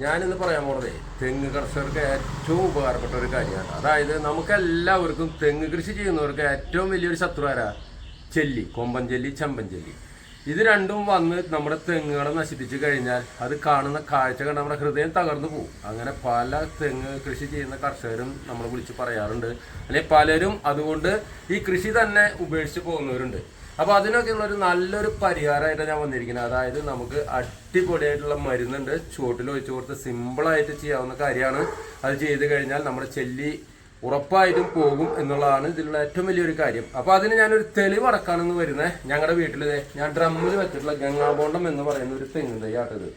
ഞാനിന്ന് പറയാൻ പോണതേ തെങ്ങ് കർഷകർക്ക് ഏറ്റവും ഉപകാരപ്പെട്ട ഒരു കാര്യമാണ്. അതായത് നമുക്ക് എല്ലാവർക്കും തെങ്ങ് കൃഷി ചെയ്യുന്നവർക്ക് ഏറ്റവും വലിയൊരു ശത്രു ആരാ? ചെല്ലി കൊമ്പൻ ചെല്ലി ചെമ്പൻ ചെല്ലി. ഇത് രണ്ടും വന്ന് നമ്മുടെ തെങ്ങുകളെ നശിപ്പിച്ചു കഴിഞ്ഞാൽ അത് കാണുന്ന കാഴ്ച കണ്ട് നമ്മുടെ ഹൃദയം തകർന്നു പോകും. അങ്ങനെ പല തെങ്ങ് കൃഷി ചെയ്യുന്ന കർഷകരും നമ്മൾ വിളിച്ച് പറയാറുണ്ട്. അല്ലെങ്കിൽ പലരും അതുകൊണ്ട് ഈ കൃഷി തന്നെ ഉപേക്ഷിച്ച് പോകുന്നവരുണ്ട്. അപ്പോൾ അതിനൊക്കെയുള്ള ഒരു നല്ലൊരു പരിഹാരമായിട്ടാണ് ഞാൻ വന്നിരിക്കുന്നത്. അതായത് നമുക്ക് അടിപൊളിയായിട്ടുള്ള മരുന്നുണ്ട്. ചുവട്ടിൽ ഒഴിച്ചു കൊടുത്ത് സിമ്പിളായിട്ട് ചെയ്യാവുന്ന കാര്യമാണ്. അത് ചെയ്ത് കഴിഞ്ഞാൽ നമ്മുടെ ചെല്ലി ഉറപ്പായിട്ടും പോകും എന്നുള്ളതാണ് ഇതിലുള്ള ഏറ്റവും വലിയൊരു കാര്യം. അപ്പോൾ അതിന് ഞാനൊരു തെളിവ് അടക്കാനെന്ന് വരുന്നത് ഞങ്ങളുടെ വീട്ടിൽ ഞാൻ ഡ്രമ്മിൽ വെച്ചിട്ടുള്ള ഗംഗാബോണ്ടം എന്ന് പറയുന്ന ഒരു തെങ്ങ് തൈയാട്ടത്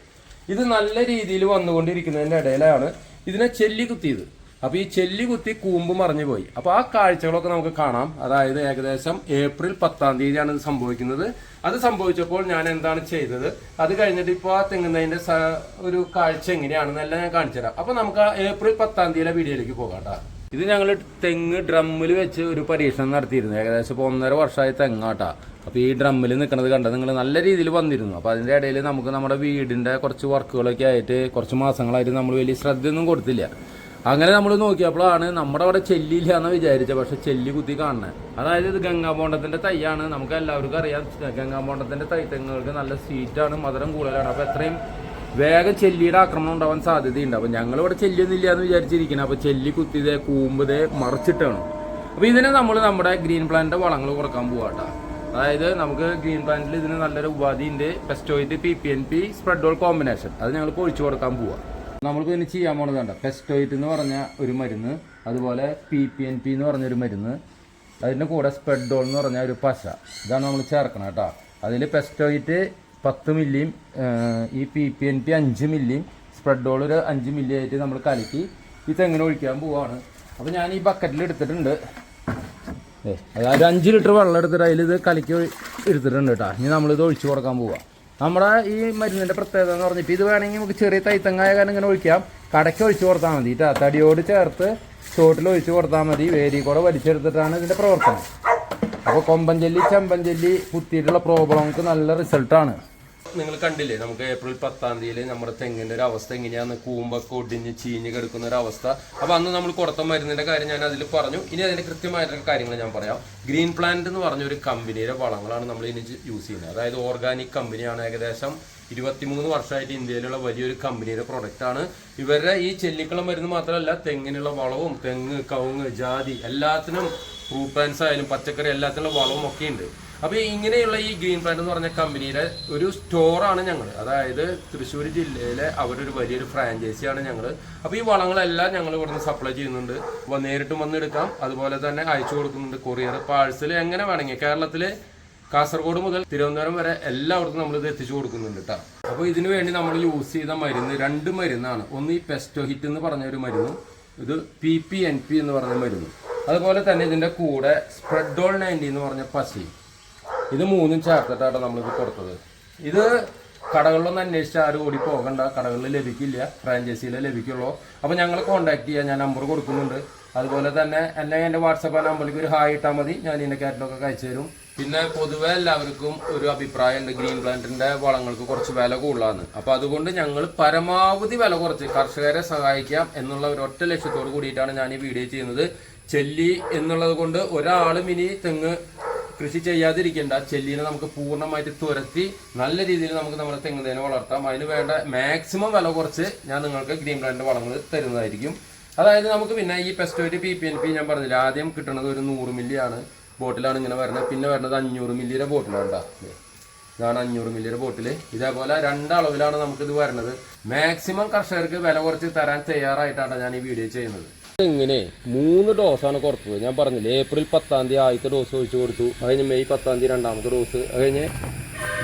ഇത് നല്ല രീതിയിൽ വന്നുകൊണ്ടിരിക്കുന്നതിന്റെ ഇടയിലാണ് ഇതിനെ ചെല്ലി കുത്തിയത്. അപ്പോൾ ഈ ചെല്ലി കുത്തി കൂമ്പ് മറിഞ്ഞു പോയി. അപ്പോൾ ആ കാഴ്ചകളൊക്കെ നമുക്ക് കാണാം. അതായത് ഏകദേശം ഏപ്രിൽ പത്താം തീയതിയാണ് ഇത് സംഭവിക്കുന്നത്. അത് സംഭവിച്ചപ്പോൾ ഞാൻ എന്താണ് ചെയ്തത്? അത് കഴിഞ്ഞിട്ട് ഇപ്പോൾ ആ തെങ്ങുന്നതിന്റെ ഒരു കാഴ്ച എങ്ങനെയാണെന്നെല്ലാം ഞാൻ കാണിച്ചു തരാം. അപ്പോൾ നമുക്ക് ആ ഏപ്രിൽ പത്താം തീയതിയിലെ വീഡിയോയിലേക്ക് പോകാം ഇത് ഞങ്ങൾ തെങ്ങ് ഡ്രമ്മിൽ വെച്ച് ഒരു പരീക്ഷണം നടത്തിയിരുന്നു. ഏകദേശം ഇപ്പോൾ ഒന്നര വർഷമായി തെങ്ങാട്ടാ. അപ്പോൾ ഈ ഡ്രമ്മിൽ നിൽക്കുന്നത് കണ്ടത് നിങ്ങൾ നല്ല രീതിയിൽ വന്നിരുന്നു. അപ്പോൾ അതിന്റെ ഇടയിൽ നമുക്ക് നമ്മുടെ വീടിന്റെ കുറച്ച് വർക്കുകളൊക്കെ ആയിട്ട് കുറച്ച് മാസങ്ങളായിട്ട് നമ്മൾ വലിയ ശ്രദ്ധയൊന്നും കൊടുത്തില്ല. അങ്ങനെ നമ്മൾ നോക്കിയപ്പോഴാണ് നമ്മുടെ അവിടെ ചെല്ലിയില്ല എന്ന് വിചാരിച്ചത് പക്ഷെ ചെല്ലി കുത്തി കാണുന്നത് അതായത് ഇത് ഗംഗാബോണ്ടത്തിന്റെ തൈയാണ്. നമുക്ക് എല്ലാവർക്കും അറിയാം ഗംഗാബോണ്ടത്തിന്റെ തൈ തെങ്ങുകൾക്ക് നല്ല സീറ്റാണ് മധുരം കൂടുതലാണ്. അപ്പോൾ എത്രയും വേഗം ചെല്ലിയുടെ ആക്രമണം ഉണ്ടാവാൻ സാധ്യതയുണ്ട്. അപ്പോൾ ഞങ്ങൾ ഇവിടെ ചെല്ലിയൊന്നുമില്ല എന്ന് വിചാരിച്ചിരിക്കുന്നത് അപ്പോൾ ചെല്ലി കുത്തിയതേ കൂമ്പതേ മറിച്ചിട്ടാണ്. അപ്പോൾ ഇതിനെ നമ്മൾ നമ്മുടെ ഗ്രീൻ പ്ലാന്റിന്റെ വളങ്ങൾ കുറയ്ക്കാൻ പോവാട്ടോ. അതായത് നമുക്ക് ഗ്രീൻ പ്ലാന്റിൽ ഇതിന് നല്ലൊരു ഉപാധിയുണ്ട്. പെസ്റ്റോയിറ്റ് പി പി എൻ പി സ്പ്രെഡോൾ കോമ്പിനേഷൻ അത് ഞങ്ങൾ ഒഴിച്ചു കൊടുക്കാൻ പോവാ. നമ്മൾക്ക് പിന്നെ ചെയ്യാൻ പോണത് കണ്ട? പെസ്റ്റോയിറ്റ് എന്ന് പറഞ്ഞ ഒരു മരുന്ന് അതുപോലെ പി പി എൻ പി എന്ന് പറഞ്ഞൊരു മരുന്ന് അതിന്റെ കൂടെ സ്പെഡോൾ എന്ന് പറഞ്ഞ ഒരു പശ. ഇതാണ് നമ്മൾ ചേർക്കണം കേട്ടോ. അതിൽ പെസ്റ്റോയിറ്റ് പത്ത് മില്ലിയും ഈ പി പി എൻ പി അഞ്ച് മില്ലിയും സ്പ്രെഡോൾ ഒരു അഞ്ച് മില്ലി ആയിട്ട് നമ്മൾ കലക്കി ഈ തെങ്ങിന് ഒഴിക്കാൻ പോവാണ്. അപ്പോൾ ഞാൻ ഈ ബക്കറ്റിൽ എടുത്തിട്ടുണ്ട്. അതായത് അഞ്ച് ലിറ്റർ വെള്ളം എടുത്തിട്ട് അതിൽ ഇത് കലക്കി എടുത്തിട്ടുണ്ട് കേട്ടോ. ഇനി നമ്മളിത് ഒഴിച്ചു കൊടുക്കാൻ പോവാം. നമ്മുടെ ഈ മരുന്നിന്റെ പ്രത്യേകത എന്ന് പറഞ്ഞിട്ട് ഇത് വേണമെങ്കിൽ നമുക്ക് ചെറിയ തൈത്തങ്ങായ കാരണം ഇങ്ങനെ ഒഴിക്കാം. കടയ്ക്ക് ഒഴിച്ചു കൊടുത്താൽ മതി കേട്ടോ തടിയോട് ചേർത്ത് ചോട്ടിൽ ഒഴിച്ചു കൊടുത്താൽ മതി. വേരി കൂടെ വലിച്ചെടുത്തിട്ടാണ് ഇതിന്റെ പ്രവർത്തനം. അപ്പോൾ കൊമ്പൻ ചെല്ലി ചെമ്പൻ ചെല്ലി കുത്തിയിട്ടുള്ള പ്രോബ്ലംക്ക് നല്ല റിസൾട്ടാണ് നിങ്ങൾ കണ്ടില്ലേ നമുക്ക് ഏപ്രിൽ പത്താം തീയതി നമ്മുടെ തെങ്ങിന്റെ ഒരു അവസ്ഥ എങ്ങനെയാണ് കൂമ്പൊക്കെ ഒടിഞ്ഞ് ചീഞ്ഞ് കിടക്കുന്ന ഒരു അവസ്ഥ. അപ്പൊ അന്ന് നമ്മൾ കൊടുത്ത മരുന്നിന്റെ കാര്യം ഞാൻ അതിൽ പറഞ്ഞു. ഇനി അതിന്റെ കൃത്യമായിട്ടുള്ള കാര്യങ്ങൾ ഞാൻ പറയാം. ഗ്രീൻ പ്ലാന്റ് എന്ന് പറഞ്ഞ ഒരു കമ്പനിയുടെ വളങ്ങളാണ് നമ്മൾ ഇനി യൂസ് ചെയ്യുന്നത്. അതായത് ഓർഗാനിക് കമ്പനിയാണ് ഏകദേശം ഇരുപത്തിമൂന്ന് വർഷമായിട്ട് ഇന്ത്യയിലുള്ള വലിയൊരു കമ്പനിയുടെ പ്രൊഡക്റ്റ് ആണ്. ഇവരുടെ ഈ ചെല്ലിക്കുളം മരുന്ന് മാത്രമല്ല തെങ്ങിനുള്ള വളവും തെങ്ങ് കവുങ്ങ് ജാതി എല്ലാത്തിനും ഫ്രൂട്ട് പ്ലാന്റ്സ് ആയാലും പച്ചക്കറി എല്ലാത്തിനുള്ള വളവും ഒക്കെ ഉണ്ട്. അപ്പൊ ഇങ്ങനെയുള്ള ഈ ഗ്രീൻ പ്ലാന്റ് എന്ന് പറഞ്ഞ കമ്പനിയുടെ ഒരു സ്റ്റോറാണ് ഞങ്ങൾ അതായത് തൃശ്ശൂർ ജില്ലയിലെ അവരൊരു വലിയൊരു ഫ്രാഞ്ചൈസിയാണ് ഞങ്ങൾ അപ്പൊ ഈ വളങ്ങളെല്ലാം ഞങ്ങൾ ഇവിടുന്ന് സപ്ലൈ ചെയ്യുന്നുണ്ട്. അപ്പോൾ നേരിട്ടും വന്നെടുക്കാം. അതുപോലെ തന്നെ അയച്ചു കൊടുക്കുന്നുണ്ട്. കൊറിയർ പാഴ്സൽ എങ്ങനെ വേണമെങ്കിൽ കേരളത്തിലെ കാസർഗോഡ് മുതൽ തിരുവനന്തപുരം വരെ എല്ലായിടത്തും നമ്മൾ ഇത് എത്തിച്ചു കൊടുക്കുന്നുണ്ട് കേട്ടോ അപ്പോൾ ഇതിനു വേണ്ടി നമ്മൾ യൂസ് ചെയ്ത മരുന്ന് രണ്ട് മരുന്നാണ്. ഒന്ന് ഈ പെസ്റ്റോ ഹിറ്റ് എന്ന് പറഞ്ഞ ഒരു മരുന്നും. ഇത് പി പി എൻ പി എന്ന് പറഞ്ഞ മരുന്നും. അതുപോലെ തന്നെ ഇതിന്റെ കൂടെ സ്പ്രെഡോൾ നയന്റി എന്ന് പറഞ്ഞ പശയും ഇത് മൂന്നും ചേർത്തിട്ടാണ് നമ്മളിത് കൊടുത്തത്. ഇത് കടകളിലൊന്നും അന്വേഷിച്ച് ആരും ഓടി പോകണ്ട. കടകളിൽ ലഭിക്കില്ല. ഫ്രാഞ്ചൈസിയിലെ ലഭിക്കുള്ളൂ. അപ്പോൾ ഞങ്ങൾ കോൺടാക്ട് ചെയ്യാം. ഞാൻ നമ്പർ കൊടുക്കുന്നുണ്ട്. അതുപോലെ തന്നെ എന്നെ എന്റെ വാട്സപ്പ് നമ്പറിലേക്ക് ഒരു ഹായ് ഇട്ടാൽ മതി. ഞാൻ ഇതിന്റെ കാറ്റലൊക്കെ അയച്ചു തരും. പിന്നെ പൊതുവെ എല്ലാവർക്കും ഒരു അഭിപ്രായമുണ്ട്. ഗ്രീൻ പ്ലാന്റിന്റെ വളങ്ങൾക്ക് കുറച്ച് വില കൂടുതലാണ്. അപ്പോൾ അതുകൊണ്ട് ഞങ്ങൾ പരമാവധി വില കുറച്ച് കർഷകരെ സഹായിക്കാം എന്നുള്ള ഒരു ഒറ്റ ലക്ഷ്യത്തോട് കൂടിയിട്ടാണ് ഞാൻ ഈ വീഡിയോ ചെയ്യുന്നത്. ചെല്ലി എന്നുള്ളത് കൊണ്ട് ഒരാളും ഇനി തെങ്ങ് കൃഷി ചെയ്യാതിരിക്കേണ്ട ചെല്ലിനെ നമുക്ക് പൂർണമായിട്ട് തുരത്തി നല്ല രീതിയിൽ നമുക്ക് നമ്മുടെ തെങ്ങ് തേനെ വളർത്താം. അതിന് വേണ്ട മാക്സിമം വില കുറച്ച് ഞാൻ നിങ്ങൾക്ക് ഗ്രീൻ പ്ലാന്റ് വളങ്ങൾ തരുന്നതായിരിക്കും. അതായത് നമുക്ക് പിന്നെ ഈ പെസ്റ്റോയിറ്റ് പി പി എൻ പി ഞാൻ പറഞ്ഞില്ല ആദ്യം കിട്ടുന്നത് ഒരു നൂറ് മില്ലിയാണ് ബോട്ടിലാണ് ഇങ്ങനെ വരുന്നത്. പിന്നെ വരുന്നത് അഞ്ഞൂറ് മില്ലിയുടെ ബോട്ടിലാണ് കേട്ടോ ഇതാണ് അഞ്ഞൂറ് മില്ലിയുടെ ബോട്ടിൽ ഇതേപോലെ രണ്ടളവിലാണ് നമുക്കിത് വരുന്നത്. മാക്സിമം കർഷകർക്ക് വില കുറച്ച് തരാൻ തയ്യാറായിട്ടാണ് ഞാൻ ഈ വീഡിയോ ചെയ്യുന്നത്. ഇങ്ങനെ മൂന്ന് ഡോസാണ് കൊടുത്തത് ഞാൻ പറഞ്ഞില്ലേ ഏപ്രിൽ പത്താം തീയതി ആദ്യത്തെ ഡോസ് ഒഴിച്ചു കൊടുത്തു. അത് കഴിഞ്ഞ് മെയ് പത്താം തീയതി രണ്ടാമത്തെ ഡോസ് അത് കഴിഞ്ഞ്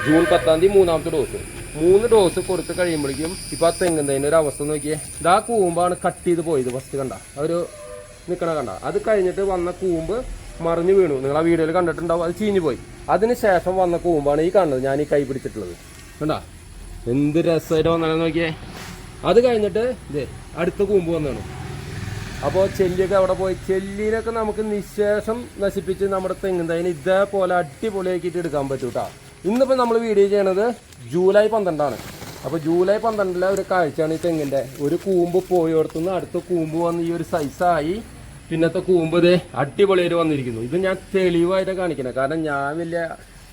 ജൂൺ പത്താം തീയതി മൂന്നാമത്തെ ഡോസ് മൂന്ന് ഡോസ് കൊടുത്ത് കഴിയുമ്പോഴേക്കും ഇപ്പൊ ആ തെങ്ങുന്നതിന്റെ ഒരു അവസ്ഥ നോക്കിയേ. ഇതാ കൂമ്പാണ് കട്ട് ചെയ്ത് പോയത് ഫസ്റ്റ് കണ്ട. ഒരു നിക്കണ കണ്ട. അത് കഴിഞ്ഞിട്ട് വന്ന കൂമ്പ് മറിഞ്ഞു വീണു. നിങ്ങൾ ആ വീഡിയോയിൽ കണ്ടിട്ടുണ്ടാവും. അത് ചീഞ്ഞു പോയി. അതിന് ശേഷം വന്ന കൂമ്പാണ് ഈ കാണുന്നത്. ഞാൻ ഈ കൈ പിടിച്ചിട്ടുള്ളത്. കണ്ട? എന്ത് രസമായിട്ട് വന്നാലും നോക്കിയേ. അത് കഴിഞ്ഞിട്ട് ഇതേ അടുത്ത കൂമ്പ് വന്നാണ് അപ്പോൾ ചെല്ലിയൊക്കെ അവിടെ പോയി. ചെല്ലിനൊക്കെ നമുക്ക് നിശേഷം നശിപ്പിച്ച് നമ്മുടെ തെങ്ങുന്നതിന് ഇതേപോലെ അടിപൊളിയാക്കിയിട്ട് എടുക്കാൻ പറ്റും കേട്ടോ ഇന്നിപ്പോൾ നമ്മൾ വീഡിയോ ചെയ്യണത് ജൂലൈ പന്ത്രണ്ടാണ്. അപ്പോൾ ജൂലൈ പന്ത്രണ്ടിലെ ഒരു കാഴ്ചയാണ് ഈ തെങ്ങിന്റെ. ഒരു കൂമ്പ് പോയോടത്തുനിന്ന് അടുത്ത കൂമ്പ് വന്ന് ഈ ഒരു സൈസായി പിന്നത്തെ കൂമ്പ് ഇത് അടിപൊളിയായിട്ട് വന്നിരിക്കുന്നു. ഇത് ഞാൻ തെളിവായിട്ട് കാണിക്കണേ. കാരണം ഞാൻ വലിയ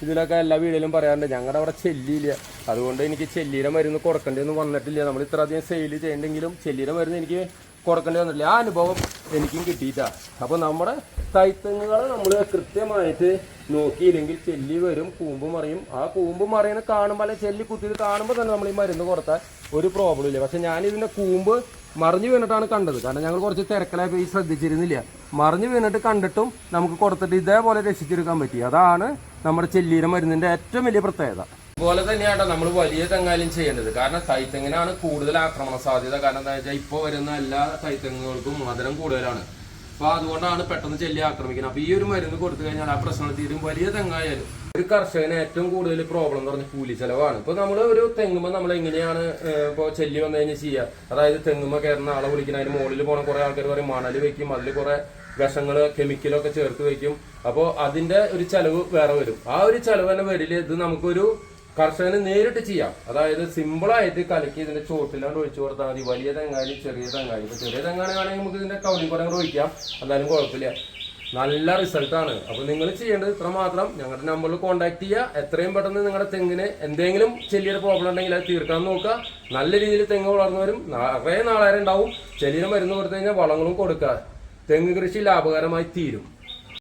ഇതിലൊക്കെ എല്ലാ വീഡിയോയിലും പറയാറുണ്ട് ഞങ്ങളുടെ അവിടെ ചെല്ലിയില്ല. അതുകൊണ്ട് എനിക്ക് ചെല്ലിയുടെ മരുന്ന് കൊടുക്കേണ്ടതൊന്നും വന്നിട്ടില്ല. നമ്മൾ ഇത്ര അധികം സെയിൽ ചെയ്യണ്ടെങ്കിലും ചെല്ലിയുടെ മരുന്ന് എനിക്ക് കൊടുക്കേണ്ടി വന്നിട്ടില്ല. ആ അനുഭവം എനിക്കും കിട്ടിയിട്ടാ. അപ്പോൾ നമ്മുടെ കൈത്തെങ്ങുകൾ നമ്മൾ കൃത്യമായിട്ട് നോക്കിയില്ലെങ്കിൽ ചെല്ലി വരും കൂമ്പ് മറിയും. ആ കൂമ്പ് മറിയുന്ന കാണുമ്പോൾ അല്ലെങ്കിൽ ചെല്ലി കുത്തിയത് കാണുമ്പോൾ തന്നെ നമ്മൾ ഈ മരുന്ന് കൊടുത്താൽ ഒരു പ്രോബ്ലം ഇല്ല. പക്ഷെ ഞാൻ ഇതിന്റെ കൂമ്പ് മറിഞ്ഞു വീണിട്ടാണ് കണ്ടത്. കാരണം ഞങ്ങൾ കുറച്ച് തിരക്കിലായപ്പോൾ ഈ ശ്രദ്ധിച്ചിരുന്നില്ല. മറിഞ്ഞു വീണിട്ട് കണ്ടിട്ടും നമുക്ക് കൊടുത്തിട്ട് ഇതേപോലെ രക്ഷിച്ചെടുക്കാൻ പറ്റി. അതാണ് നമ്മുടെ ചെല്ലിയുടെ മരുന്നിന്റെ ഏറ്റവും വലിയ പ്രത്യേകത. അതുപോലെ തന്നെയാണ് നമ്മൾ വലിയ തെങ്ങാലും ചെയ്യേണ്ടത്. കാരണം കൈത്തെങ്ങിനാണ് കൂടുതൽ ആക്രമണ സാധ്യത. കാരണം എന്താ വെച്ചാൽ ഇപ്പോൾ വരുന്ന എല്ലാ കൈത്തെങ്ങുകൾക്കും മധുരം കൂടുതലാണ്. അപ്പൊ അതുകൊണ്ടാണ് പെട്ടെന്ന് ചെല്ലി ആക്രമിക്കുന്നത്. അപ്പൊ ഈ ഒരു മരുന്ന് കൊടുത്തു കഴിഞ്ഞാൽ ആ പ്രശ്നം തീരും വലിയ തെങ്ങായാലും ഒരു കർഷകന് ഏറ്റവും കൂടുതൽ പ്രോബ്ലം എന്ന് പറഞ്ഞാൽ കൂലി ചെലവാണ്. ഇപ്പൊ നമ്മൾ ഒരു തെങ്ങുമ്പോൾ നമ്മൾ എങ്ങനെയാണ് ഇപ്പോൾ ചെല്ലി വന്നു കഴിഞ്ഞാൽ ചെയ്യുക അതായത് തെങ്ങുമ്പോൾ കയറുന്ന ആളെ വിളിക്കുന്ന അതിന് മുകളിൽ പോണ കുറെ ആൾക്കാർ പറയും മണൽ വെക്കും അതിൽ കുറെ വിഷങ്ങൾ കെമിക്കലൊക്കെ ചേർത്ത് വെക്കും. അപ്പോൾ അതിന്റെ ഒരു ചെലവ് വേറെ വരും. ആ ഒരു ചെലവ് തന്നെ വരില്ല ഇത് നമുക്കൊരു കർഷകന് നേരിട്ട് ചെയ്യാം. അതായത് സിമ്പിളായിട്ട് കലക്കി ഇതിന്റെ ചോട്ടിലാണ്ട് ഒഴിച്ചു കൊടുത്താൽ മതി. വലിയ തെങ്ങായാലും ചെറിയ തെങ്ങായാലും. ഇപ്പൊ ചെറിയ തെങ്ങാണെങ്കിൽ നമുക്ക് ഇതിന്റെ കുറെ കൂടെ ഒഴിക്കാം. എന്നാലും കുഴപ്പമില്ല. നല്ല റിസൾട്ട് ആണ്. അപ്പൊ നിങ്ങൾ ചെയ്യേണ്ടത് ഇത്ര മാത്രം. ഞങ്ങളുടെ നമ്പറിൽ കോൺടാക്ട് ചെയ്യുക. എത്രയും പെട്ടെന്ന് നിങ്ങളുടെ തെങ്ങിന് എന്തെങ്കിലും ചെല്ലിയുടെ പ്രോബ്ലം ഉണ്ടെങ്കിൽ അത് തീർക്കാൻ നോക്കുക. നല്ല രീതിയിൽ തെങ്ങ് വളർന്നു വരും നിറയെ നാളേരം ഉണ്ടാവും ചെല്ലിന് മരുന്ന് കൊടുത്തു കഴിഞ്ഞാൽ വളങ്ങളും കൊടുക്കുക. തെങ്ങ് കൃഷി ലാഭകരമായി തീരും.